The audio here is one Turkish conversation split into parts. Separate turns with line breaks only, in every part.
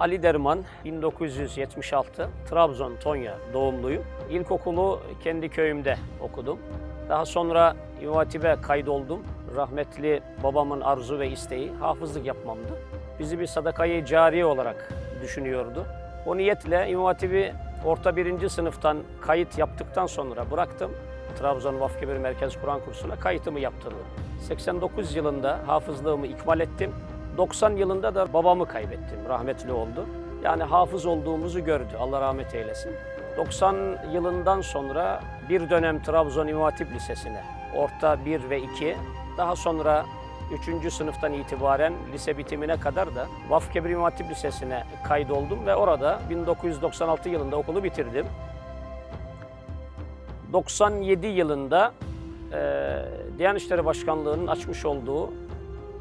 Ali Derman 1976 Trabzon Tonya doğumluyum. İlkokulu kendi köyümde okudum. Daha sonra İmam kaydoldum. Rahmetli babamın arzu ve isteği hafızlık yapmamdı. Bizi bir sadakayı cariye olarak düşünüyordu. O niyetle İmam Hatip'i orta birinci sınıftan kayıt yaptıktan sonra bıraktım. Trabzon Vafkebir Merkez Kur'an kursuna kayıtımı yaptırdım. 89 yılında hafızlığımı ikmal ettim. 90 yılında da babamı kaybettim. Rahmetli oldu. Yani hafız olduğumuzu gördü. Allah rahmet eylesin. 90 yılından sonra bir dönem Trabzon İmam Hatip Lisesi'ne, orta 1 ve 2, daha sonra 3. sınıftan itibaren lise bitimine kadar da Vafkebir İmam Hatip Lisesi'ne kaydoldum ve orada 1996 yılında okulu bitirdim. 97 yılında e, Diyanet İşleri Başkanlığı'nın açmış olduğu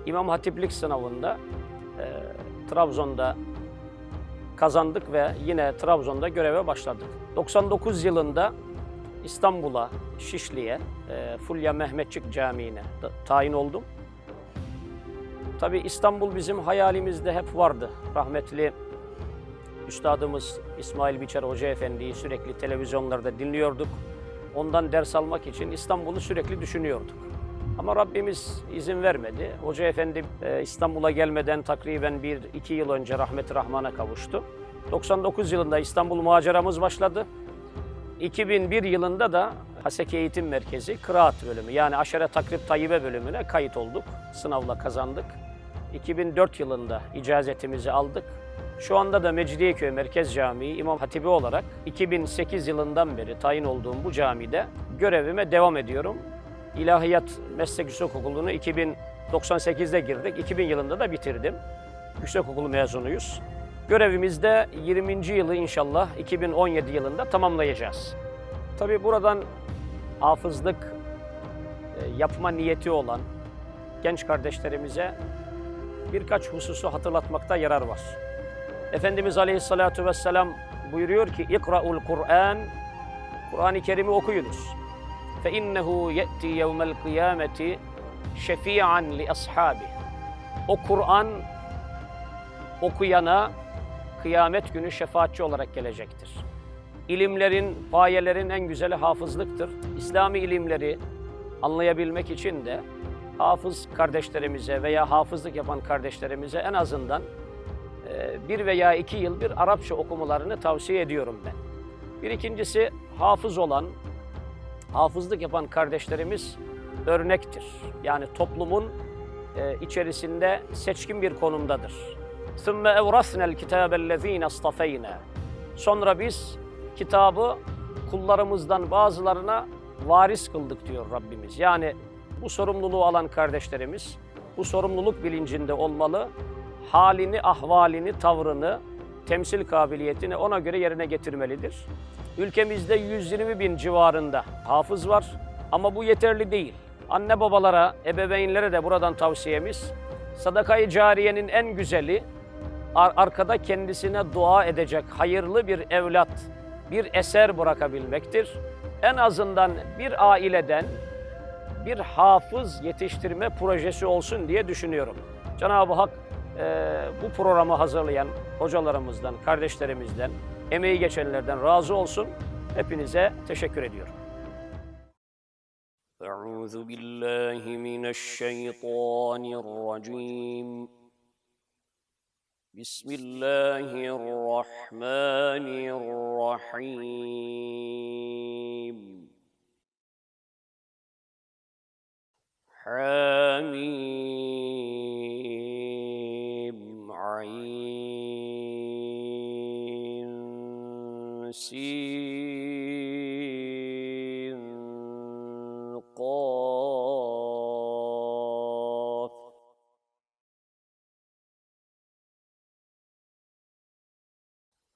İmam Hatiplik sınavında e, Trabzon'da kazandık ve yine Trabzon'da göreve başladık. 99 yılında İstanbul'a, Şişli'ye, e, Fulya Mehmetçik Camii'ne tayin oldum. Tabii İstanbul bizim hayalimizde hep vardı. Rahmetli Üstadımız İsmail Biçer Hoca Efendi'yi sürekli televizyonlarda dinliyorduk. Ondan ders almak için İstanbul'u sürekli düşünüyorduk. Ama Rabbimiz izin vermedi. Hoca Efendi e, İstanbul'a gelmeden takriben bir iki yıl önce rahmet rahmana kavuştu. 99 yılında İstanbul maceramız başladı. 2001 yılında da Haseki Eğitim Merkezi Kıraat bölümü yani Aşere Takrib Tayyibe bölümüne kayıt olduk. Sınavla kazandık. 2004 yılında icazetimizi aldık. Şu anda da Mecidiyeköy Merkez Camii İmam Hatibi olarak 2008 yılından beri tayin olduğum bu camide görevime devam ediyorum. İlahiyat Meslek Yüksekokulu'nu 2098'de girdik. 2000 yılında da bitirdim. Yüksekokulu mezunuyuz. Görevimizde 20. yılı inşallah 2017 yılında tamamlayacağız. Tabii buradan hafızlık e, yapma niyeti olan genç kardeşlerimize birkaç hususu hatırlatmakta yarar var. Efendimiz Aleyhisselatü Vesselam buyuruyor ki İkra'ul Kur'an Kur'an-ı Kerim'i okuyunuz. Ye'ti yevmel kıyameti şefi'an li ashabi. O Kur'an okuyana kıyamet günü şefaatçi olarak gelecektir. İlimlerin, payelerin en güzeli hafızlıktır. İslami ilimleri anlayabilmek için de hafız kardeşlerimize veya hafızlık yapan kardeşlerimize en azından e, bir veya iki yıl bir Arapça okumalarını tavsiye ediyorum ben. Bir ikincisi hafız olan, hafızlık yapan kardeşlerimiz örnektir. Yani toplumun e, içerisinde seçkin bir konumdadır. ثُمَّ اَوْرَثْنَا الْكِتَابَ الَّذ۪ينَ اصْطَفَيْنَا Sonra biz kitabı kullarımızdan bazılarına varis kıldık diyor Rabbimiz. Yani bu sorumluluğu alan kardeşlerimiz bu sorumluluk bilincinde olmalı. Halini, ahvalini, tavrını, temsil kabiliyetini ona göre yerine getirmelidir. Ülkemizde 120 bin civarında hafız var ama bu yeterli değil. Anne babalara, ebeveynlere de buradan tavsiyemiz sadakayı cariyenin en güzeli ar- arkada kendisine dua edecek hayırlı bir evlat, bir eser bırakabilmektir. En azından bir aileden bir hafız yetiştirme projesi olsun diye düşünüyorum. Cenab-ı Hak e, bu programı hazırlayan hocalarımızdan, kardeşlerimizden, emeği geçenlerden razı olsun. Hepinize teşekkür ediyorum. Euzu billahi mineşşeytanirracim. Bismillahirrahmanirrahim. حميم قاف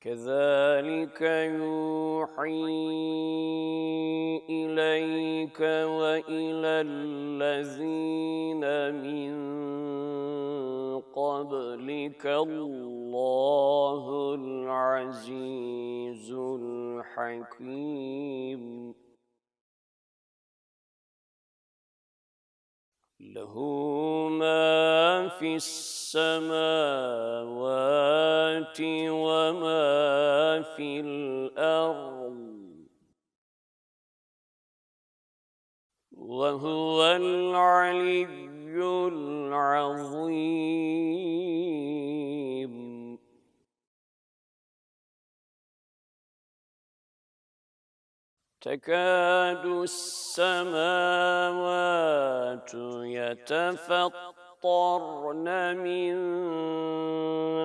كذلك يوحي إليك وإلى الذين من قبلك الله العزيز الحكيم. له ما في السماوات
وما في الأرض. وهو العلي العظيم. تكاد السماوات يتفطرن من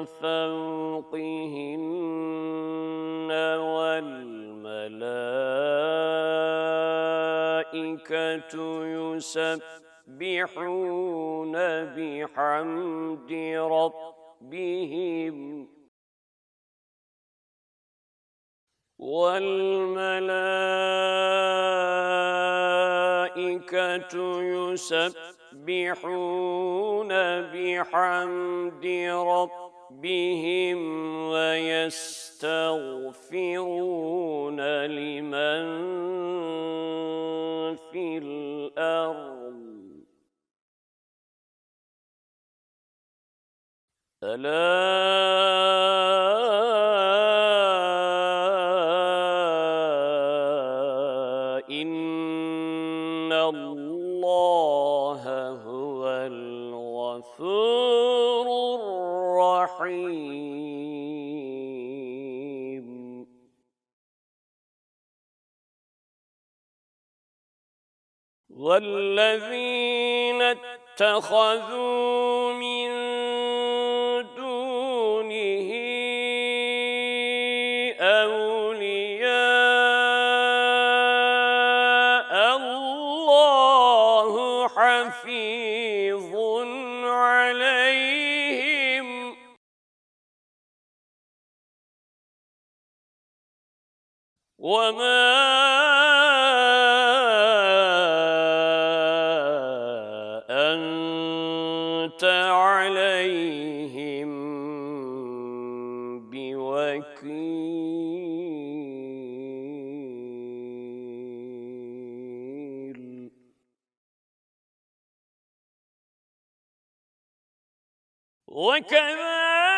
فوقهن والملائكة يسبحون بحمد ربهم. والملائكة يسبحون بحمد ربهم ويستغفرون لمن في الأرض. ألا الغفور الرحيم والذين اتخذوا من دونه أولياء وما أنت عليهم بوكيل. وكذلك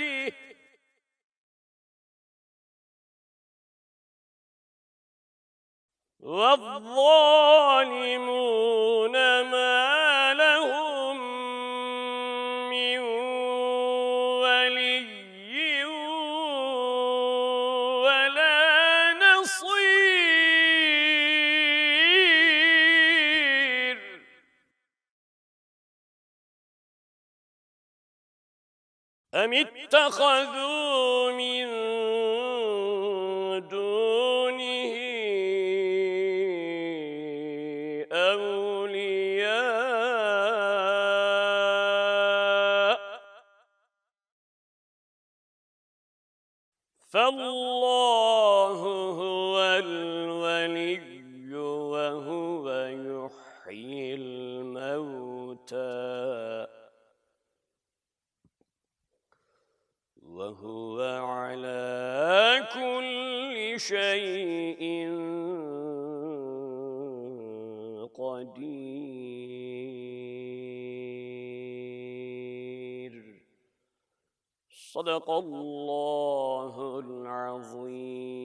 رحمته والظالمون ما لهم من ولي ولا اتخذوا من دونه أولياء. وهو على كل شيء قدير. صدق الله العظيم.